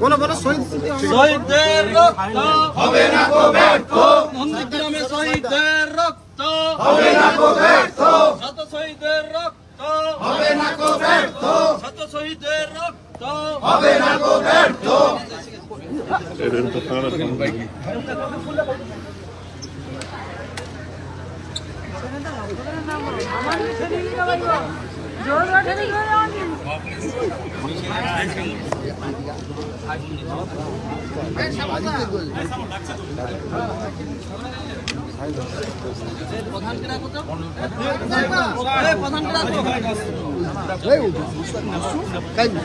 বলো বলো শহীদ। শহীদদের রক্ত। হবে না কো ব্যর্থ। নন্দীগ্রামে শহীদদের রক্ত। হবে না কো ব্যর্থ। শত শহীদের রক্ত। হবে না কো ব্যর্থ। শত শহীদের রক্ত। হবে না কো ব্যর্থ। জোর ওঠেনি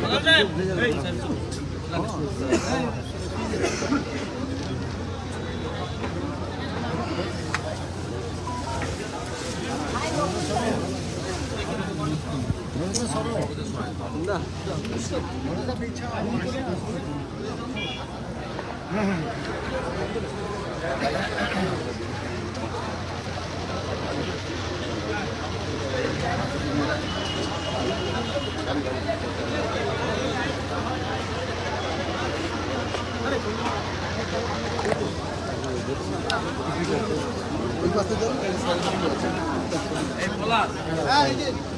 প্রধান ক্রীড়া কত এই প্রধান ক্রীড়া কত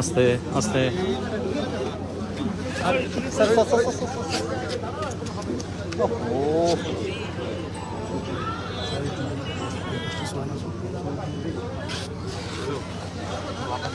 আস্তে আস্তে।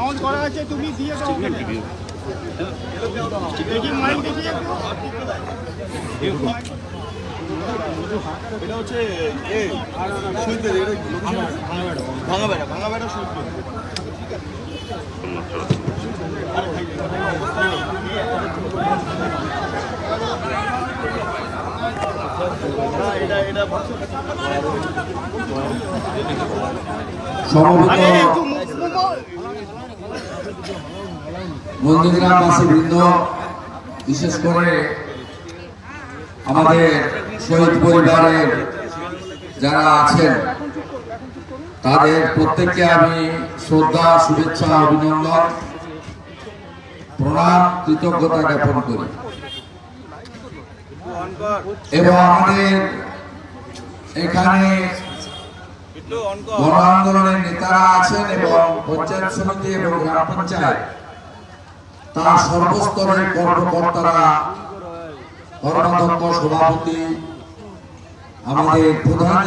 অন করা আছে তুমি দিয়ে দাও। দেখি মাইক দেখি এটা হচ্ছে এ এটা সমবেত বৃন্দ বিশেষ করে আমাদের শহীদ পরিবারের যারা আছেন, তাদের প্রত্যেককে আমি শ্রদ্ধা, শুভেচ্ছা, অভিনন্দন, প্রণাম, কৃতজ্ঞতা জ্ঞাপন করি। এবং আমাদের এখানে গণ আন্দোলনের নেতারা আছেন এবং পঞ্চায়েত সমিতি এবং গ্রাম পঞ্চায়েত, তার সর্বস্তরের কর্মকর্তারা সভাপতি, আমাদের প্রধান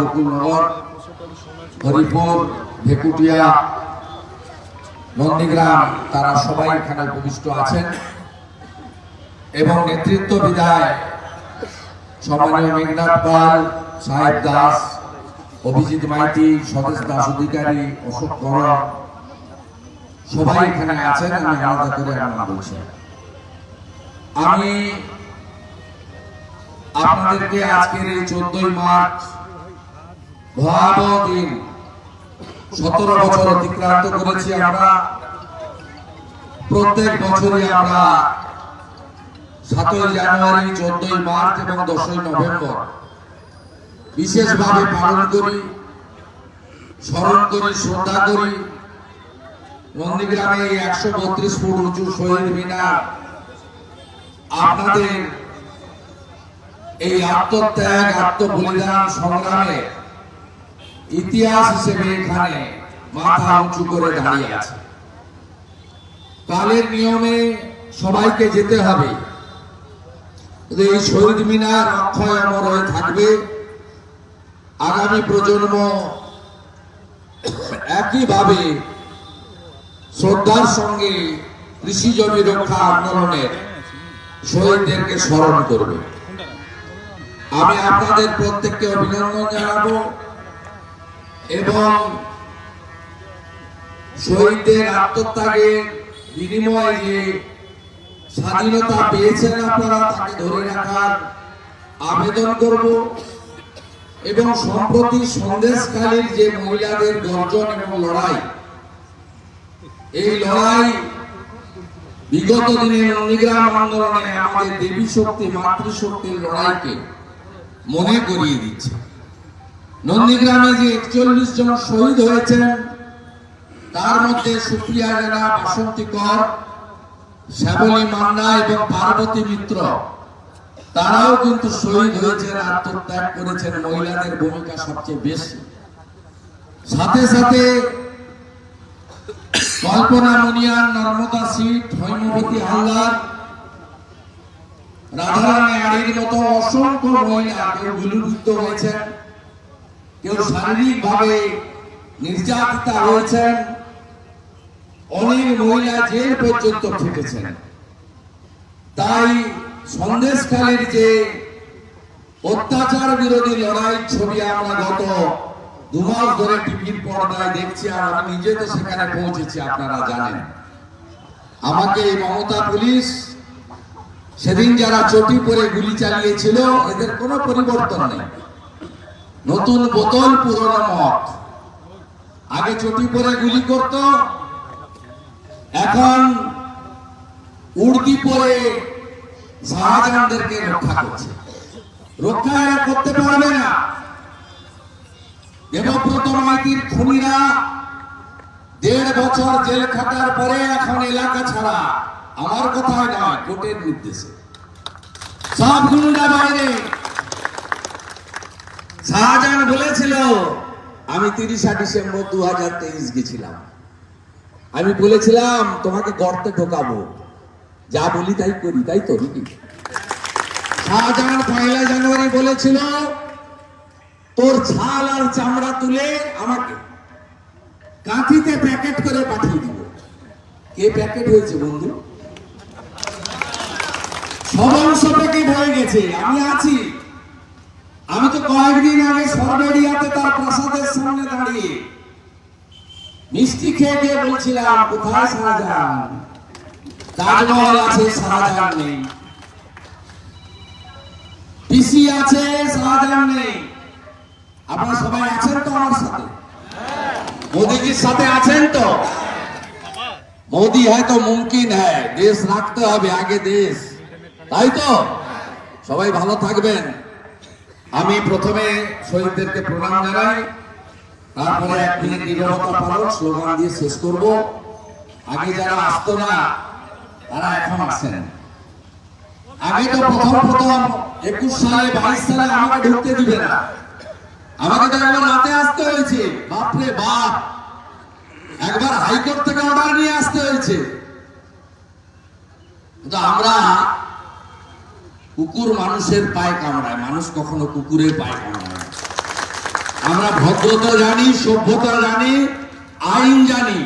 গোকুলনগর হরিপুর, ভেকুটিয়া, নন্দীগ্রাম, তারা সবাই এখানে উপবিষ্ট আছেন। এবং নেতৃত্ব বিদায় সম্মানীয় মেঘনাথ পাল, সাহেব দাস, অভিজিৎ মাইতি, স্বদেশ দাস অধিকারী, অশোক কর সবাই এখানে আছেন, আমি আলাদা করে নাম বলছি আমি আপনাদেরকে আজকের এই চোদ্দই মার্চ ভয়াবহ দিন সতেরো বছর অতিক্রান্ত করেছি আমরা। প্রত্যেক বছরই আমরা সাতই জানুয়ারি, চোদ্দই মার্চ এবং দশই নভেম্বর বিশেষভাবে পালন করি, স্মরণ করি, শ্রদ্ধা করি। নন্দীগ্রামে একশো বত্রিশ ফুট উঁচু শহীদ মিনার আপনাদের এই আত্মত্যাগ, আত্মবলিদান সংগ্রামে ইতিহাস হিসেবে এখানে মাথা উঁচু করে দাঁড়িয়ে আছে। কালের নিয়মে সবাইকে যেতে হবে। এই শহীদ মিনার অক্ষয় অমর হয়ে থাকবে, আগামী প্রজন্ম একইভাবে শ্রদ্ধার সঙ্গে কৃষি জমি রক্ষা আন্দোলনের শহীদদেরকে স্মরণ করবে। আমি আপনাদের প্রত্যেককে অভিনন্দন জানাব এবং শহীদদের আত্মত্যাগের বিনিময়ে যে স্বাধীনতা পেয়েছেন আপনারা, তাকে ধরে রাখার আবেদন করব এবং সম্প্রতি সন্দেশকালীর যে মহিলাদের গর্জন এবং লড়াই, এই লড়াই বিগত দিনে নন্দীগ্রাম আন্দোলনে আমাদের দেবী শক্তি, মাতৃশক্তির লড়াইকে মনে করিয়ে দিচ্ছে। নন্দীগ্রামে যে একচল্লিশ জন শহীদ হয়েছেন, তার মধ্যে সুপ্রিয়া জানা বাসন্তী কর শ্যামলী মান্না এবং পার্বতী মিত্র, তারাও কিন্তু শহীদ হয়েছেন আত্মত্যাগ করেছেন মহিলাদের ভূমিকা সবচেয়ে বেশি। সাথে সাথে কল্পনা মুনিয়ান নর্মদা সিট, হৈমবতী হালদার মতো অসংখ্য মহিলা কেউ গুলিবিদ্ধ হয়েছেন, কেউ শারীরিক ভাবে নির্যাতিতা হয়েছেন অনেক মহিলা জেল পর্যন্ত খেটেছেন। তাই সন্দেশকালের যে অত্যাচার বিরোধী লড়াই ছবি আমরা গত দু ধরে টিভির পর্দায় দেখছি আর আমি নিজে তো সেখানে পৌঁছেছি, আপনারা জানেন। আমাকে এই মমতা পুলিশ সেদিন যারা চটি পরে গুলি চালিয়েছিল, এদের কোনো পরিবর্তন নেই। নতুন বোতল, পুরনো মত আগে চটি পরে গুলি করত, এখন উর্দি পরে শাহজাহানদেরকে রক্ষা করছে। রক্ষা করতে পারবে না। দেবব্রত মাইতির খুনিরা দেড় বছর জেল খাটার পরে এখন এলাকা ছাড়া আমার কথায় নয় কোর্টের নির্দেশে সব খুনিরা বাইরে। শাহজাহান বলেছিল, আমি তিরিশা ডিসেম্বর দু হাজার তেইশ গেছিলাম। আমি বলেছিলাম, তোমাকে গর্তে ঢোকাবো। যা বলি তাই করি, তাই তো নাকি? শাহজাহান পয়লা জানুয়ারি বলেছিল তোর ছাল আর চামড়া তুলে আমাকে কাঁথিতে প্যাকেট করে পাঠিয়ে দিব কে প্যাকেট হয়েছে বন্ধু? আছি। আমি তো দাঁড়িয়ে মিষ্টি খেয়ে বলছিলাম, কোথায় আছে পিসি আছে, শাহজাহান নেই। আপনারা সবাই আছেন তো আমার সাথে? মোদীজির সাথে আছেন তো? মোদি হ্যাঁ তো মুমকিন হ্যাঁ দেশ রাখতে হবে আগে দেশ। তাই তো? সবাই ভালো থাকবেন। আমি প্রথমে শহীদদেরকে প্রণাম জানাই। তারপরে এক মিনিট নিরবতা পালন স্লোগান দিয়ে শেষ করব। আগে যারা আসতো না তারা এখন আসেন। আগে তো প্রথম প্রথম একুশ সালে বাইশ সালে আমাকে ঢুকতে দিবে না। আমাকে তো একবার রাতে আসতে হয়েছে। বাপরে বাপ। একবার হাইকোর্ট থেকে অর্ডার নিয়ে আসতে হয়েছে। আমরা কুকুর মানুষের পায়ে কামড়ায় মানুষ কখনো কুকুরের পায়ে কামড়ায় আমরা ভদ্রতা জানি, সভ্যতা জানি, আইন জানি।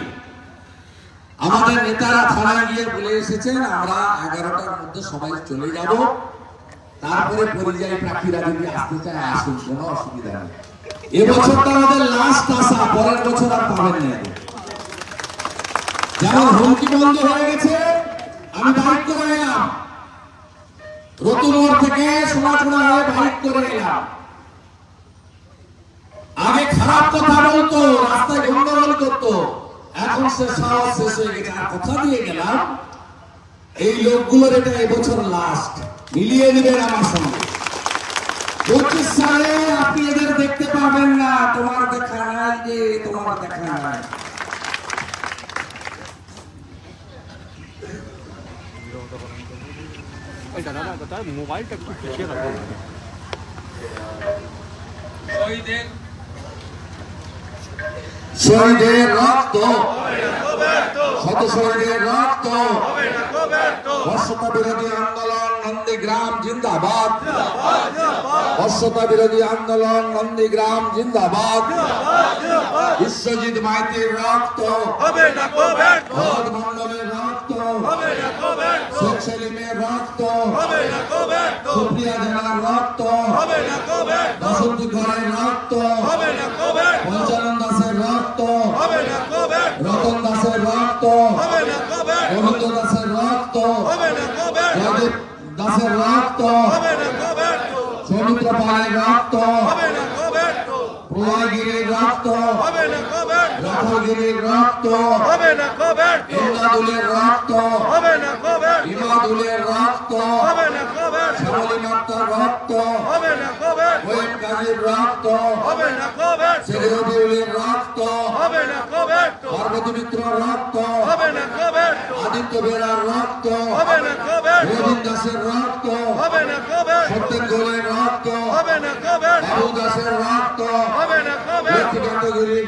আমাদের নেতারা থানায় গিয়ে বলে এসেছেন, আমরা এগারোটার মধ্যে সবাই চলে যাব। তারপরে পরিযায়ী পাখিরা যদি আসতে চায় আসুন কোনো অসুবিধা নেই। এবছরটা আমাদের লাস্ট আশা পরের বছর আর পাবেন না। যেমন হুমকি বন্ধ হয়ে গেছে আমি বাইক করে এলাম। রতুনগর থেকে সোনাচুড়া হয়ে বাইক করে এলাম। আগে খারাপ কথা বলতো রাস্তায় গন্ডগোল করতো এখন সে সাহস শেষ হয়ে গেছে। আর কথা দিয়ে গেলাম এই লোকগুলোর এটা এবছর লাস্ট মিলিয়ে নেবেন আমার সঙ্গে। পঁচিশ সালে আপনি এদের দেখতে পাবেন না। তোমার দেখা নাই যে তোমার দেখা নাই। শহীদের শহীদের রক্ত। শত শহীদের রক্ত। বর্ষতা বিরোধী আন্দোলন নন্দীগ্রাম জিন্দাবাদ বর্ষতা বিরোধী আন্দোলন নন্দীগ্রাম জিন্দাবাদ বিশ্বজিৎ মাইতির রক্ত ভরত মন্ডলের রক্ত শেখ সেলিমের রক্ত সুপ্রিয়া জানার রক্ত বাসন্তী করের রক্ত পঞ্চানন দাসের রক্ত রতন দাসের রক্ত গোবিন্দ দাসের রক্ত জয়দেব দাসের রক্ত সৌমিত্র পালের রক্ত প্রলয়গিরির রক্ত রথগিরির রক্ত ইন্দাদুলের রক্ত ইমাদুলের রক্ত শ্যামলী মাত্রার রক্ত ওয়েব কাজীর রক্ত সেগরবিউলের রক্ত পার্বতী মিত্র রক্ত আদিত্য বেরার রক্ত রবীন্দ্র দাসের রক্ত সত্যেন গোলের রক্ত বাবু দাসের রক্ত লক্ষ্মীকান্ত গিরির রক্ত ভারত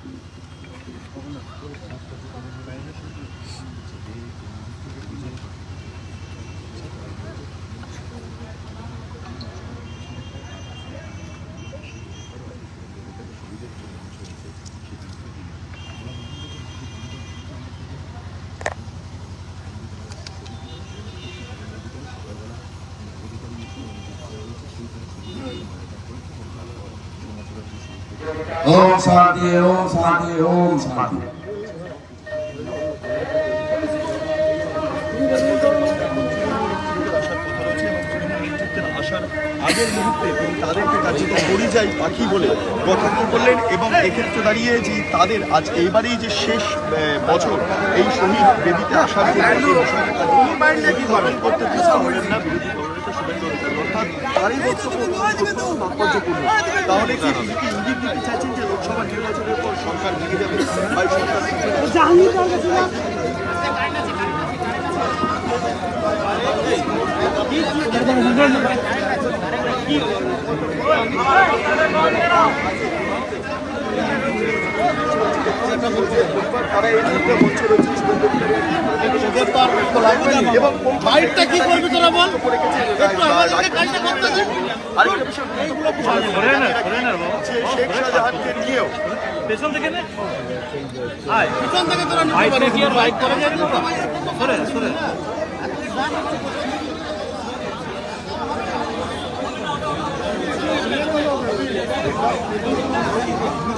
করি। ओम शांति ओम शांति ओम शांति আসার আগের মুহূর্তে তিনি তাদেরকে কার্যত পরিযায়ী পাখি বলে গঠন করলেন এবং এক্ষেত্রে দাঁড়িয়ে যে তাদের আজ এইবারেই যে শেষ আহ, বছর এই শহীদ বেদিতে আসার জন্য যে বিষয়টা তাদের তিনি পালন করতে চেষ্টা করলেন না বিরোধী দলনেতা শুভেন্দু অধিকারী অর্থাৎ তারই বক্তব্য তাৎপর্যপূর্ণ তাহলে কি ইঙ্গিত দিতে চাইছেন যে লোকসভা নির্বাচনের পর সরকার ভেঙে যাবে বা সরকার তারা এই নিয়ে বলছে এবং বাইকটা কি করবে তোরা বল আরেকটা বিষয় শেখ শাহজাহানকে নিয়েও। পেছন থেকে নে। আয়। পেছন থেকে তোরা নিতে কি আর বাইক করে? যাবে সরে সরে Thank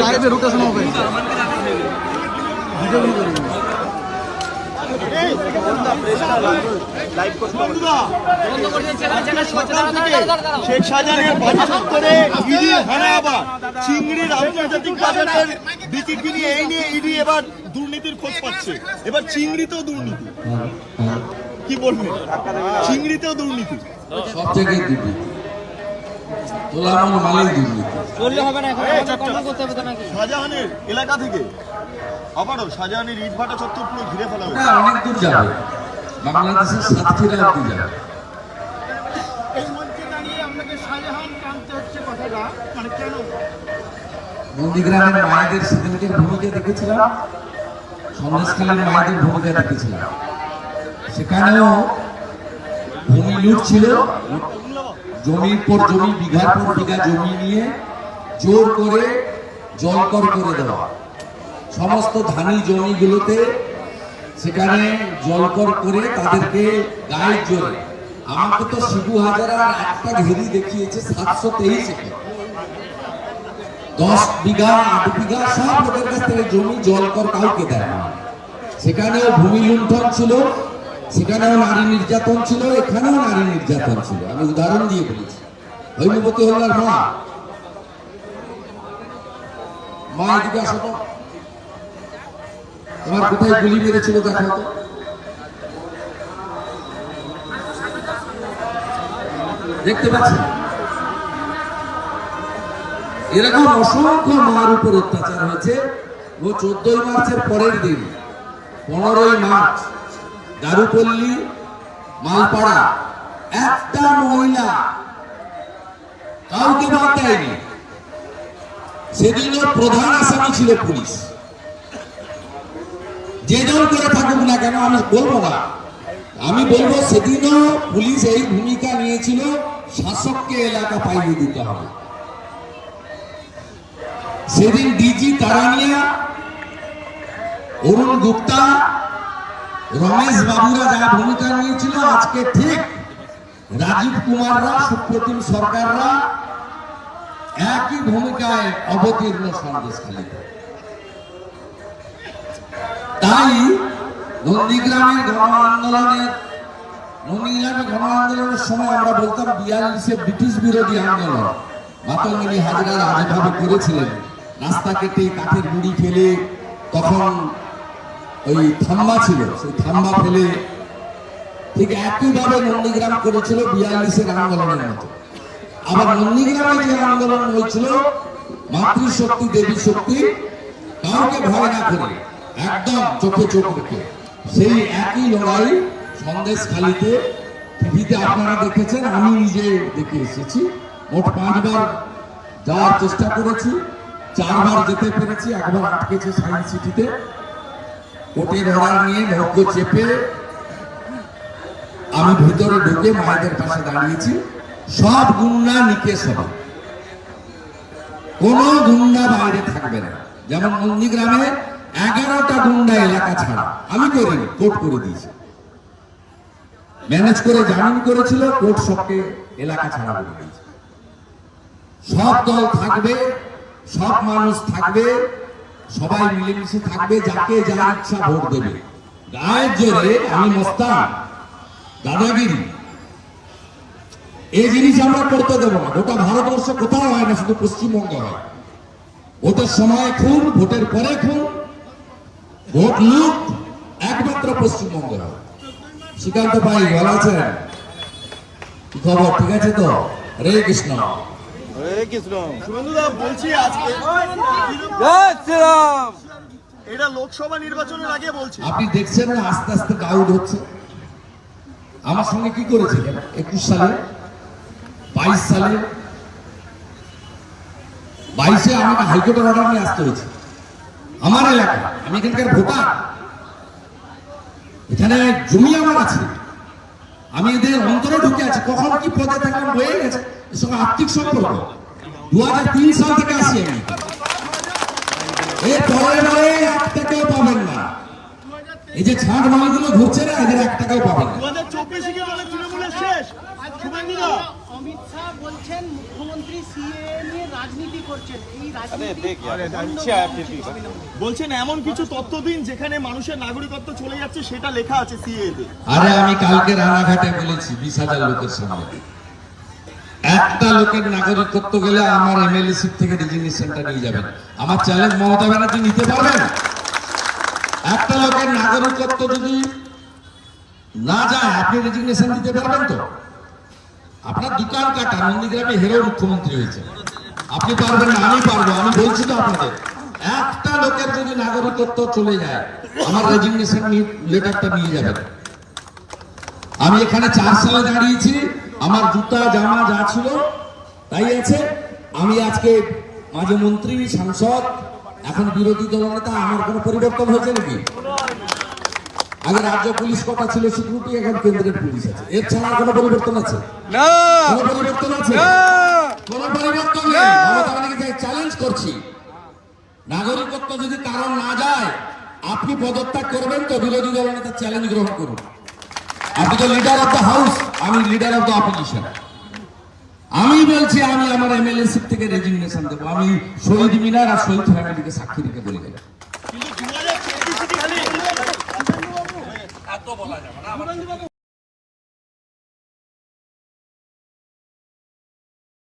লাইভে রোটেশন হবে। শেখ শাহজাহানের বাড়ি চত্বরে ইডি হানা আবার চিংড়ির আন্তর্জাতিক বাজারের বিক্রি নিয়ে এই নিয়ে ইডি এবার দুর্নীতির খোঁজ পাচ্ছে এবার চিংড়িতেও দুর্নীতি কি বলবেন চিংড়িতেও দুর্নীতি সব জায়গায় দুর্নীতি তোলামন মালেই দুর্নীতি শাহজাহানের এলাকা থেকে আবারও শাহজাহানের ইটভাটা চত্বর পুরো ঘিরে ফেলা হয়েছে। এটা অনেক দূর যাবে। বাংলাদেশের সাতক্ষীরা অব্দি যাবে। দাঁড়িয়ে আপনাকে শাহজাহান টানতে হচ্ছে কথাটা মানে কেন? নন্দীগ্রামের মায়েদের সেদিনকে ভূমিকা দেখেছিলাম। সন্দেশখালীর মায়েদের ভূমিকা দেখেছিলাম। সেখানেও ভূমি লুট ছিল। জমির পর জমি বিঘার পর বিঘা জমি নিয়ে জোর করে জলকর করে দেওয়া। সমস্ত ধানি জমিগুলোতে সেখানে জলকর করে তাদেরকে গায়ের জোরে আমাকে তো শিবু হাজারা একটা ঘেরি দেখিয়েছে সাতশো তেইশ দশ বিঘা, আট বিঘা সব লোকের কাছ থেকে জমি জল কর কাউকে দেয় না। সেখানেও ভূমি লুণ্ঠন ছিল। সেখানেও নারী নির্যাতন ছিল, এখানেও নারী নির্যাতন ছিল। আমি উদাহরণ দিয়ে বলেছি। হৈমবতী হল্লার মা। মা তোমার কোথায় গুলি মেরেছিল তো। দেখতে পাচ্ছি? এরকম অসংখ্য মার উপর অত্যাচার হয়েছে। ও চোদ্দই মার্চের পরের দিন, পনেরোই মার্চ দারুপল্লী, মালপাড়া, একটা মহিলা। কাউকে বাদ দেয়নি। সেদিনও প্রধান আসামি ছিল পুলিশ। যে জন করে থাকুক না কেন, আমি বলব না। আমি বলব সেদিনও পুলিশ এই ভূমিকা নিয়েছিল, শাসককে এলাকা পাইয়ে দিতে হবে। সেদিন ডিজি তারানিয়া, অরুণ গুপ্তা রমেশ বাবুরা যা ভূমিকা নিয়েছিল আজকে ঠিক রাজীব কুমাররা, সুপ্রতিম সরকাররা একই ভূমিকায় অবতীর্ণ সন্দেশ খালিতে তাই নন্দীগ্রামের গণ আন্দোলনের নন্দীগ্রামে গণ আন্দোলনের সময় আমরা বলতাম বিয়াল্লিশে ব্রিটিশ বিরোধী আন্দোলন। মাতঙ্গিনী হাজরা যেভাবে করেছিলেন। রাস্তা কেটে কাঠের গুড়ি ফেলে তখন ওই থাম্বা ছিল, সেই থাম্বা ফেলে ঠিক একইভাবে নন্দীগ্রাম করেছিল বিয়াল্লিশের আন্দোলনের মতো। আবার নন্দীগ্রামে যে আন্দোলন হয়েছিল, মাতৃশক্তি, দেবী শক্তি, কাউকে ভয় না করে, একদম চোখে চোখ রেখে। সেই একই লড়াই সন্দেশ খালিতে, টিভিতে আপনারা দেখেছেন, আমি নিজে দেখে এসেছি। মোট পাঁচবার যাওয়ার চেষ্টা করেছি, চারবার যেতে পেরেছি, একবার আটকেছে সায়েন্স সিটিতে। কোর্টের অর্ডার নিয়ে ভোগ্য চেপে আমি ভিতরে ঢুকে মায়েদের পাশে দাঁড়িয়েছি। সব গুন্ডা নিকেশ হবে। কোন গুন্ডা বাইরে থাকবে না। যেমন নন্দীগ্রামে এগারোটা গুন্ডা এলাকা ছাড়া আমি করিনি, কোর্ট করে দিয়েছি। ম্যানেজ করে জামিন করেছিল, কোর্ট সবকে এলাকা ছাড়া করে দিয়েছে। সব দল থাকবে, সব মানুষ থাকবে সবাই মিলেমিশে থাকবে যাকে যা ইচ্ছা ভোট দেবে। গায়ের জোরে আমি মস্তান। দাদাগিরি। এই জিনিস আমরা করতে দেবো না। গোটা ভারতবর্ষ কোথাও হয় না শুধু পশ্চিমবঙ্গে হয়। ভোটের সময় খুন ভোটের পরে খুন। ভোট লুট একমাত্র পশ্চিমবঙ্গে হয়। শ্রীকান্ত ভাই ভালো আছেন? খবর? ঠিক আছে তো? হরে কৃষ্ণ। শুভেন্দুদা বলছি আজকে এটা লোকসভা নির্বাচনের আগে বলছি। আপনি দেখছেন না আস্তে আস্তে গাউড হচ্ছে। আমার সঙ্গে কি করেছিলেন? একুশ সালে বাইশ সালে বাইশে আমাকে হাইকোর্টের অর্ডার নিয়ে আসতে হয়েছে। আমার এলাকা আমি এখানকার ভোটার। এখানে জমি আমার আছে। আমি এদের অন্তরে ঢুকে আছি। কখন কি পদে থাকলাম হয়ে গেছে? এর সঙ্গে আর্থিক সম্পর্ক। দু হাজার তিন সাল থেকে আসি আমি। এর পরে এক টাকাও পাবেন না। এই যে ছাড় মালগুলো ঘুরছে না এদের এক টাকাও পাবেন না। দু হাজার চব্বিশে শেষ। অমিত শাহ বলছেন মুখ্যমন্ত্রী সিএ নিয়ে রাজনীতি করছেন। এই রাজনীতি বলছেন এমন কিছু তথ্য দিন যেখানে মানুষের নাগরিকত্ব চলে যাচ্ছে সেটা লেখা আছে সিএ তে আরে আমি কালকে রানাঘাটে বলেছি লোকের সামনে একটা লোকের নাগরিকত্ব গেলে আমার এমএলএ সিট থেকে রেজিগনেশনটা নিয়ে যাবেন। আমার চ্যালেঞ্জ মমতা ব্যানার্জি নিতে পারবেন? একটা লোকের নাগরিকত্ব যদি না যায় আপনি রেজিগনেশন দিতে পারবেন তো? আপনার দোকান কাটা, নন্দীগ্রামে হেরো মুখ্যমন্ত্রী হয়েছে। আপনি পারবেন না, আমি পারব, আমি বলছি তো আপনাদের। একটা লোকের যদি নাগরিকত্ব চলে যায়, আমার রেজিগনেশন লেটারটা নিয়ে যাবেন। আমি এখানে চার সালে দাঁড়িয়েছি, আমার জুতা, জামা যা ছিল, তাই আছে। আমি আজকে মাঝে মন্ত্রী, সাংসদ, এখন বিরোধী দলনেতা, আমার কোনো পরিবর্তন হয়েছে নাকি? আগে রাজ্য পুলিশ কথা ছিল? সিকিউরিটি এখন কেন্দ্রের পুলিশ আছে। এর ছাড়া কোনো পরিবর্তন আছে? না! কোনো পরিবর্তন আছে? কোনো পরিবর্তন নেই। মমতা চ্যালেঞ্জ করছি? নাগরিকত্ব যদি কারণ না যায় আপনি পদত্যাগ করবেন তো বিরোধী দল নেতা চ্যালেঞ্জ গ্রহণ করুন। আপনি তো লিডার অফ দ্য হাউস আমি লিডার অফ দ্য অপোজিশন আমি বলছি আমি আমার এমএলএ সিট থেকে রেজিগনেশন দেবো। আমি শহীদ মিনার আর শহীদ ফ্যামিলিকে সাক্ষী রেখে বলে গেলাম বলা যাবে না।